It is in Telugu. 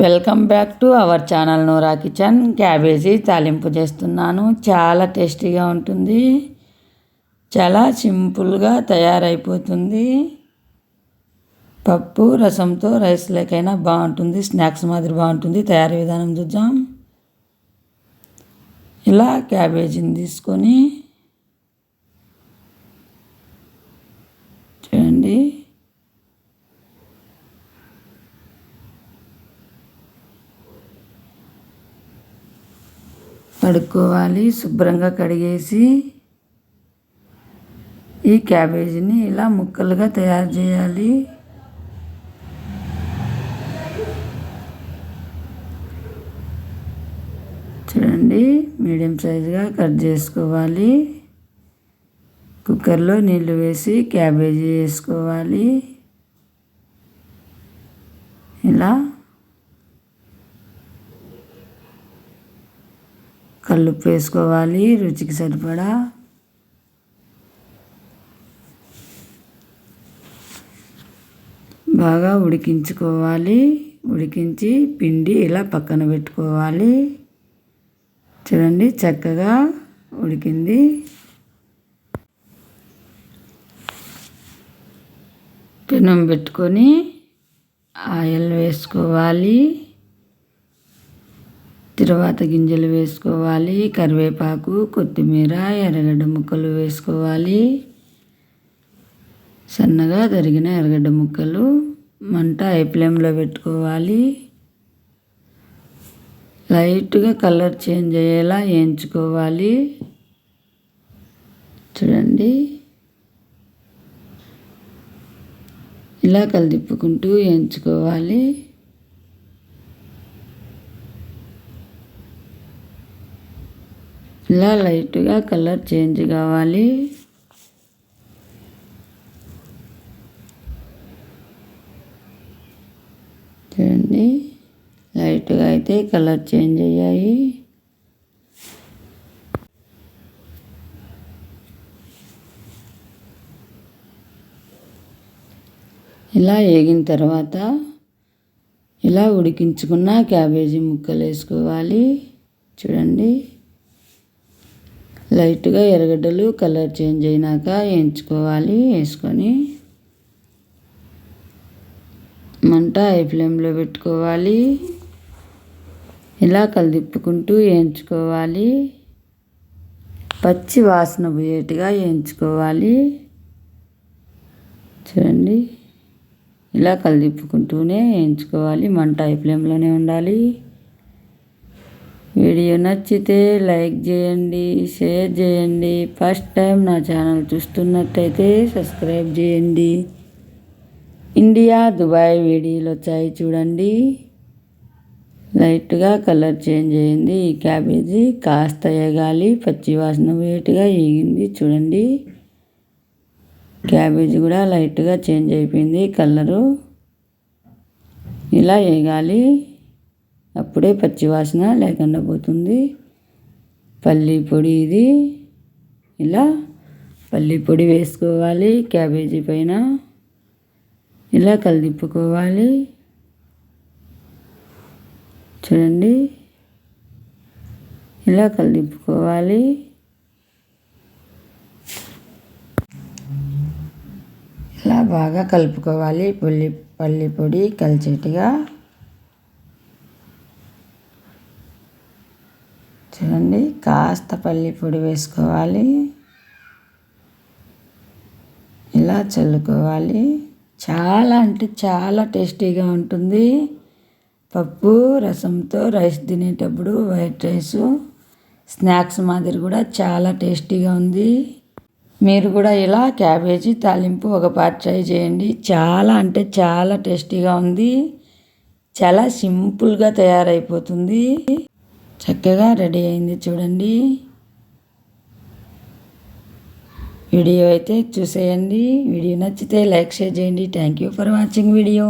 Welcome back to our channel Noora kitchen. Cabbage తాలింపు చేస్తున్నాను. చాలా టేస్టీగా ఉంటుంది. చాలా సింపుల్గా తయారైపోతుంది. పప్పు రసంతో రైస్ లేకైనా బాగుంటుంది. స్నాక్స్ మాదిరి బాగుంటుంది. తయారీ విధానం చూద్దాం. ఇలా క్యాబేజీని తీసుకొని చూడండి. కడుక్కోవాలి శుభ్రంగా కడిగేసి ఈ క్యాబేజీని ఇలా ముక్కలుగా తయారు చేయాలి. చూడండి మీడియం సైజుగా కట్ చేసుకోవాలి. కుక్కర్లో నీళ్ళు వేసి క్యాబేజీ వేసుకోవాలి. ఇలా కల్లుప్పు వేసుకోవాలి రుచికి సరిపడా. బాగా ఉడికించుకోవాలి. ఉడికించి పిండి ఇలా పక్కన పెట్టుకోవాలి. చూడండి చక్కగా ఉడికింది. పెనం పెట్టుకొని ఆయిల్ వేసుకోవాలి. తర్వాత గింజలు వేసుకోవాలి కరివేపాకు కొత్తిమీర ఎర్రగడ్డ ముక్కలు వేసుకోవాలి. సన్నగా తరిగిన ఎర్రగడ్డ ముక్కలు మంట ఐ ఫ్లేమ్లో పెట్టుకోవాలి. లైట్గా కలర్ చేంజ్ అయ్యేలా వేయించుకోవాలి. చూడండి. ఇలా కలిదిప్పుకుంటూ వేయించుకోవాలి. ఇలా లైట్గా కలర్ చేంజ్ కావాలి. చూడండి. లైట్గా అయితే కలర్ చేంజ్ అయ్యాయి. ఇలా వేగిన తర్వాత ఇలా ఉడికించుకున్న క్యాబేజీ ముక్కలు వేసుకోవాలి. చూడండి. లైట్గా ఎర్రగడ్డలు కలర్ చేంజ్ అయినాక వేయించుకోవాలి వేసుకొని. మంట హై ఫ్లేమ్లో పెట్టుకోవాలి. ఇలా కలిదిప్పుకుంటూ వేయించుకోవాలి పచ్చి వాసన పోయేట్టుగా వేయించుకోవాలి చూడండి. ఇలా కలిదిప్పుకుంటూనే వేయించుకోవాలి మంట హై ఫ్లేమ్లోనే ఉండాలి. వీడియో నచ్చితే లైక్ చేయండి షేర్ చేయండి. ఫస్ట్ టైం నా ఛానల్ చూస్తున్నట్టయితే సబ్స్క్రైబ్ చేయండి. ఇండియా దుబాయ్ వీడియోలు వచ్చాయి చూడండి. లైట్గా కలర్ చేంజ్ అయ్యింది ఈ క్యాబేజీ కాస్త ఎగాలి పచ్చి వాసన వేటుగా ఎగింది చూడండి. క్యాబేజీ కూడా లైట్గా చేంజ్ అయిపోయింది. కలరు ఇలా వేగాలి అప్పుడే పచ్చివాసన లేకుండా పోతుంది. పల్లి పొడి ఇది. ఇలా పల్లి పొడి వేసుకోవాలి క్యాబేజీ పైన. ఇలా కలిదిప్పుకోవాలి. చూడండి. ఇలా కలిదిప్పుకోవాలి. ఇలా బాగా కలుపుకోవాలి. పల్లి పల్లి పొడి కలిసేట్టుగా. చూడండి. కాస్త పల్లి పొడి వేసుకోవాలి. ఇలా చల్లుకోవాలి. చాలా అంటే చాలా టేస్టీగా ఉంటుంది. పప్పు రసంతో రైస్ తినేటప్పుడు వైట్ రైస్ స్నాక్స్ మాదిరి కూడా చాలా టేస్టీగా ఉంది. మీరు కూడా ఇలా క్యాబేజీ తాలింపు ఒక పార్ట్ ట్రై చేయండి. చాలా అంటే చాలా టేస్టీగా ఉంది. చాలా సింపుల్గా తయారైపోతుంది. చక్కగా రెడీ అయింది చూడండి. వీడియో అయితే చూసేయండి. వీడియో నచ్చితే లైక్ షేర్ చేయండి. Thank you for watching video